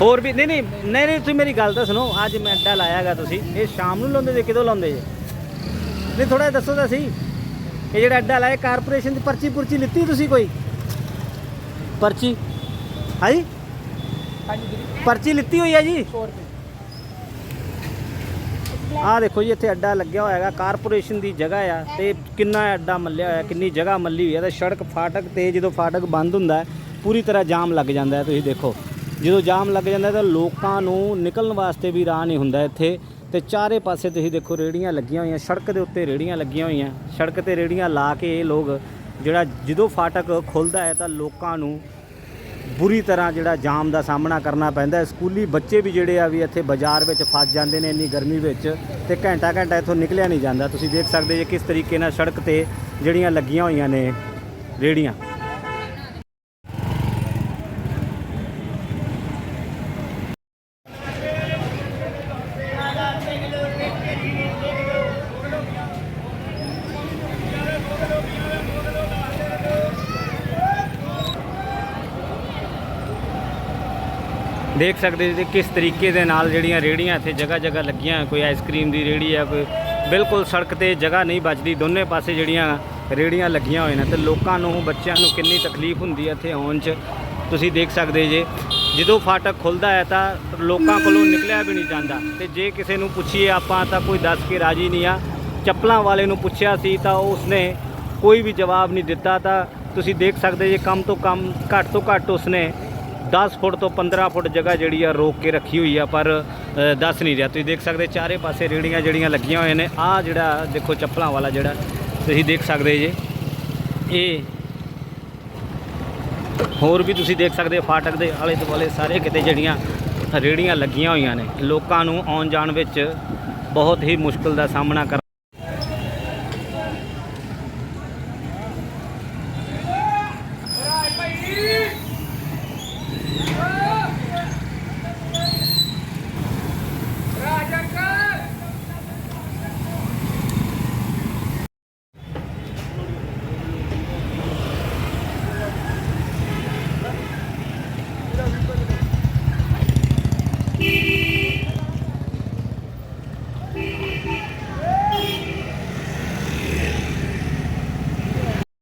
ਹੋਰ ਵੀ, ਨਹੀਂ ਨਹੀਂ ਨਹੀਂ ਨਹੀਂ, ਤੁਸੀਂ ਮੇਰੀ ਗੱਲ ਤਾਂ ਸੁਣੋ। ਅੱਜ ਮੈਂ ਅੱਡਾ ਲਾਇਆਗਾ ਤੁਸੀਂ। ਇਹ ਸ਼ਾਮ ਨੂੰ ਲਾਉਂਦੇ ਜੇ, ਕਿਦੋਂ ਲਾਉਂਦੇ ਜੇ? ਨਹੀਂ ਥੋੜਾ ਦੱਸੋ ਤਾਂ ਸਹੀ। ਇਹ ਜਿਹੜਾ ਅੱਡਾ ਲਾਇਆ, ਕਾਰਪੋਰੇਸ਼ਨ ਦੀ ਪਰਚੀ ਪੁਰਚੀ ਲਿੱਤੀ ਤੁਸੀਂ ਕੋਈ? ਪਰਚੀ? ਹਾਂਜੀ? ਪਰਚੀ ਲਿੱਤੀ ਹੋਈ ਹੈ ਜੀ? 100 ਆਹ ਦੇਖੋ ਜੀ, ਇੱਥੇ ਅੱਡਾ ਲੱਗਿਆ ਹੋਇਆ ਹੈਗਾ ਕਾਰਪੋਰੇਸ਼ਨ ਦੀ ਜਗ੍ਹਾ ਆ ਤੇ ਕਿੰਨਾ ਅੱਡਾ ਮੱਲਿਆ ਹੋਇਆ, ਕਿੰਨੀ ਜਗ੍ਹਾ ਮੱਲੀ ਹੋਈ ਹੈ ਤੇ ਸੜਕ ਫਾਟਕ ਤੇ ਜਦੋਂ ਫਾਟਕ ਬੰਦ ਹੁੰਦਾ ਹੈ ਪੂਰੀ ਤਰ੍ਹਾਂ ਜਾਮ ਲੱਗ ਜਾਂਦਾ ਹੈ, ਤੁਸੀਂ ਦੇਖੋ। ਜਦੋਂ ਜਾਮ ਲੱਗ ਜਾਂਦਾ ਤਾਂ ਲੋਕਾਂ ਨੂੰ ਨਿਕਲਣ ਵਾਸਤੇ ਵੀ ਰਾਹ ਨਹੀਂ ਹੁੰਦਾ ਇੱਥੇ। ਤੇ ਚਾਰੇ ਪਾਸੇ ਤੁਸੀਂ ਦੇਖੋ ਰੇੜੀਆਂ ਲੱਗੀਆਂ ਹੋਈਆਂ, ਸੜਕ ਦੇ ਉੱਤੇ ਰੇੜੀਆਂ ਲੱਗੀਆਂ ਹੋਈਆਂ। ਸੜਕ ਤੇ ਰੇੜੀਆਂ ਲਾ ਕੇ ਇਹ ਲੋਕ ਜਿਹੜਾ ਜਦੋਂ ਫਾਟਕ ਖੁੱਲਦਾ ਹੈ ਤਾਂ ਲੋਕਾਂ ਨੂੰ ਬੁਰੀ ਤਰ੍ਹਾਂ ਜਿਹੜਾ ਜਾਮ ਦਾ ਸਾਹਮਣਾ ਕਰਨਾ ਪੈਂਦਾ ਹੈ। ਸਕੂਲੀ ਬੱਚੇ ਵੀ ਜਿਹੜੇ ਆ ਵੀ ਇੱਥੇ ਬਾਜ਼ਾਰ ਵਿੱਚ ਫਸ ਜਾਂਦੇ ਨੇ ਇੰਨੀ ਗਰਮੀ ਵਿੱਚ ਤੇ ਘੰਟਾ ਘੰਟਾ ਇੱਥੋਂ ਨਿਕਲਿਆ ਨਹੀਂ ਜਾਂਦਾ। ਤੁਸੀਂ ਦੇਖ ਸਕਦੇ ਜੇ ਕਿਸ ਤਰੀਕੇ ਨਾਲ ਸੜਕ ਤੇ ਜਿਹੜੀਆਂ ਲੱਗੀਆਂ ਹੋਈਆਂ ਨੇ ਰੇੜੀਆਂ। ਦੇਖ ਸਕਦੇ ਜੀ ਕਿਸ ਤਰੀਕੇ ਦੇ ਨਾਲ ਜਿਹੜੀਆਂ ਰੇੜੀਆਂ ਇੱਥੇ ਜਗ੍ਹਾ ਜਗ੍ਹਾ ਲੱਗੀਆਂ, ਕੋਈ ਆਈਸਕ੍ਰੀਮ ਦੀ ਰੇੜੀ ਆ, ਕੋਈ ਬਿਲਕੁਲ ਸੜਕ ਤੇ ਜਗ੍ਹਾ ਨਹੀਂ ਬਚਦੀ, ਦੋਨੇ ਪਾਸੇ ਜਿਹੜੀਆਂ ਰੇੜੀਆਂ ਲੱਗੀਆਂ ਹੋਏ ਨੇ। ਤੇ ਲੋਕਾਂ ਨੂੰ, ਬੱਚਿਆਂ ਨੂੰ ਕਿੰਨੀ ਤਕਲੀਫ ਹੁੰਦੀ ਹੈ ਇੱਥੇ ਆਉਣ 'ਚ, ਤੁਸੀਂ ਦੇਖ ਸਕਦੇ ਜੇ। ਜਦੋਂ ਫਾਟਕ ਖੁੱਲਦਾ ਹੈ ਤਾਂ ਲੋਕਾਂ ਕੋਲੋਂ ਨਿਕਲਿਆ ਵੀ ਨਹੀਂ ਜਾਂਦਾ। ਤੇ ਜੇ ਕਿਸੇ ਨੂੰ ਪੁੱਛੀਏ ਆਪਾਂ ਤਾਂ ਕੋਈ ਦੱਸ ਕੇ ਰਾਜੀ ਨਹੀਂ ਆ। ਚੱਪਲਾਂ ਵਾਲੇ ਨੂੰ ਪੁੱਛਿਆ ਸੀ ਤਾਂ ਉਸਨੇ ਕੋਈ ਵੀ ਜਵਾਬ ਨਹੀਂ ਦਿੱਤਾ। ਤਾਂ ਤੁਸੀਂ ਦੇਖ ਸਕਦੇ ਜੇ ਕੰਮ ਤੋਂ ਕੰਮ, ਘੱਟ ਤੋਂ ਘੱਟ ਉਸਨੇ 10 ਫੁੱਟ ਤੋਂ 15 ਫੁੱਟ ਜਗ੍ਹਾ ਜਿਹੜੀ ਆ ਰੋਕ ਕੇ ਰੱਖੀ ਹੋਈ ਆ, ਪਰ ਦੱਸ ਨਹੀਂ ਰਿਹਾ। ਤੁਸੀਂ ਦੇਖ ਸਕਦੇ ਚਾਰੇ ਪਾਸੇ ਰੇੜੀਆਂ ਜਿਹੜੀਆਂ ਲੱਗੀਆਂ ਹੋਈਆਂ ਨੇ ਆ ਜਿਹੜਾ ਦੇਖੋ ਚੱਪਲਾਂ ਵਾਲਾ ਜਿਹੜਾ, ਤੁਸੀਂ ਦੇਖ ਸਕਦੇ ਜੇ। ਇਹ ਹੋਰ ਵੀ ਤੁਸੀਂ ਦੇਖ ਸਕਦੇ ਫਾਟਕ ਦੇ ਆਲੇ ਦੁਆਲੇ ਸਾਰੇ ਕਿਤੇ ਜਿਹੜੀਆਂ ਰੇੜੀਆਂ ਲੱਗੀਆਂ ਹੋਈਆਂ ਨੇ। ਲੋਕਾਂ ਨੂੰ ਆਉਣ ਜਾਣ ਵਿੱਚ ਬਹੁਤ ਹੀ ਮੁਸ਼ਕਲ ਦਾ ਸਾਹਮਣਾ ਕਰ